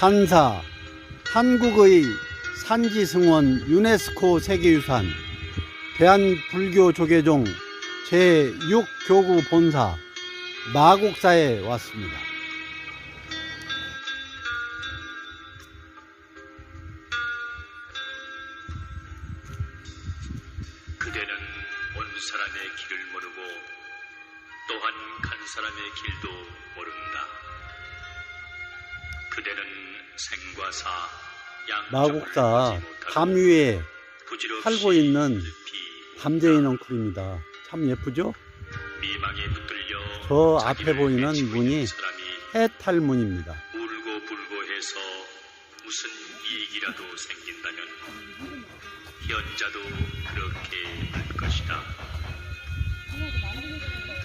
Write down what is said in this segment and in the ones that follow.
한사 한국의 산지승원 유네스코 세계유산 대한불교조계종 제6교구 본사 마곡사에 왔습니다. 사람의 길을 모르고 또한 간 사람의 길도 모른다. 마곡사 담 위에 살고 있는 담쟁이 넝쿨입니다. 참 예쁘죠? 저 앞에 보이는 문이 해탈문입니다. 무슨 이익이라도 생긴다면 현자도 그렇게 할 것이다.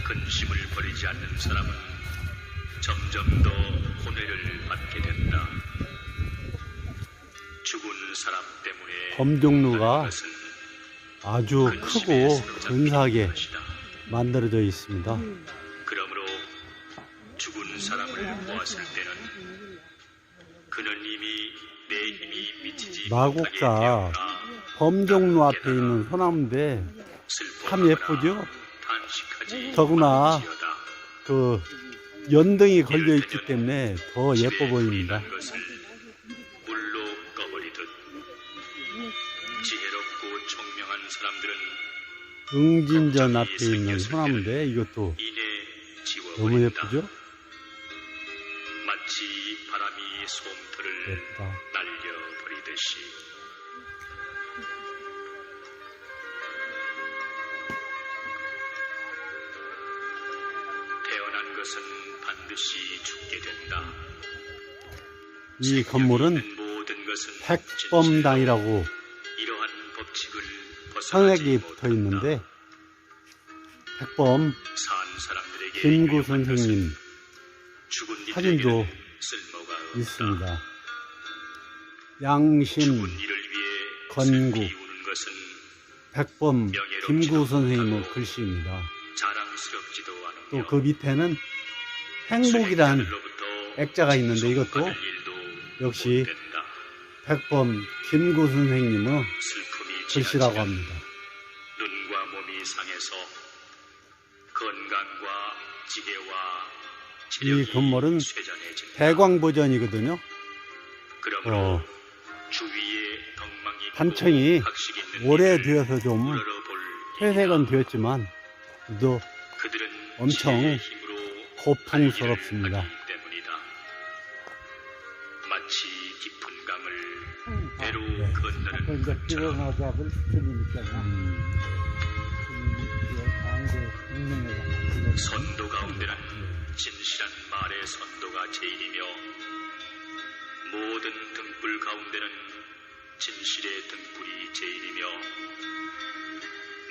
근심을 버리지 않는 사람은 점점 더 혼외를 받게 된다. 죽은 사람 때문에 것은 아주 크고 근사하게. 만들어져 있습니다. 그러므로 죽은 사람을 보았을 때는 그는 이미 내 힘이 미치지 마곡사. 범종루 앞에 있는 소나무인데 참 예쁘죠? 더구나. 그 연등이 걸려 있기 때문에 더 예뻐 보입니다. 물로 꺼버리듯 지혜롭고 총명한 사람들은 응진전 앞에 있는 소나무인데 이것도. 너무 예쁘죠? 마치 바람이 솜털을. 날려버리듯이 것은 반드시 죽게 된다. 이 건물은 벗어나지 성액이 붙어. 있는데 사람들에게 김구 선생님 사진도. 있습니다. 양심 건국, 백범 김구 선생님의 글씨입니다. 또 그 밑에는 행복이란 액자가 있는데 이것도 역시. 백범 김구 선생님의 글씨라고 합니다. 눈과 몸이 상해서 건강과 지혜와 이 건물은. 대광 버전이거든요. 어, 단청이 오래되어서 좀 퇴색은. 되었지만 또 엄청 고풍스럽습니다. 마치 깊은 강을 배로 네. 건너는 것처럼 나잡을 스님 있잖아. 음, 선도 가운데는 진실한 말의 선도가 제일이며 모든 등불 가운데는 진실의 등불이 제일이며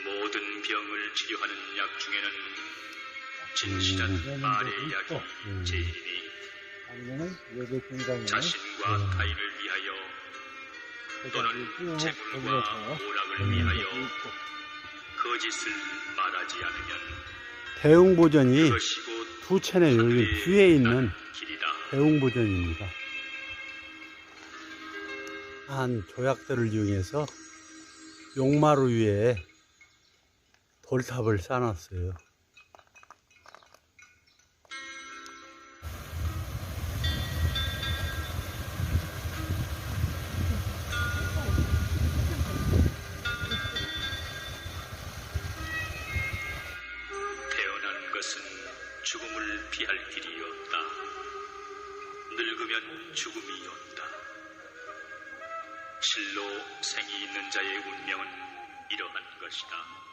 모든 병을 치료하는 약 중에는 진실한 음. 말의 약이 음. 제일이니 작년은 예배 중간에 자신과 음. 타인을 위하여 또는 재물과 오락을 음. 위하여 거짓을 말하지 않으면 대웅 버전이 그것이 곧두 채널 여기 뒤에 있는 길이다. 대웅 버전입니다. 한 조약들을 이용해서 용마루 위에 돌탑을 쌓아놨어요. 죽음을 피할 길이 없다. 늙으면 죽음이 온다. 실로 생이 있는 자의 운명은 이러한 것이다.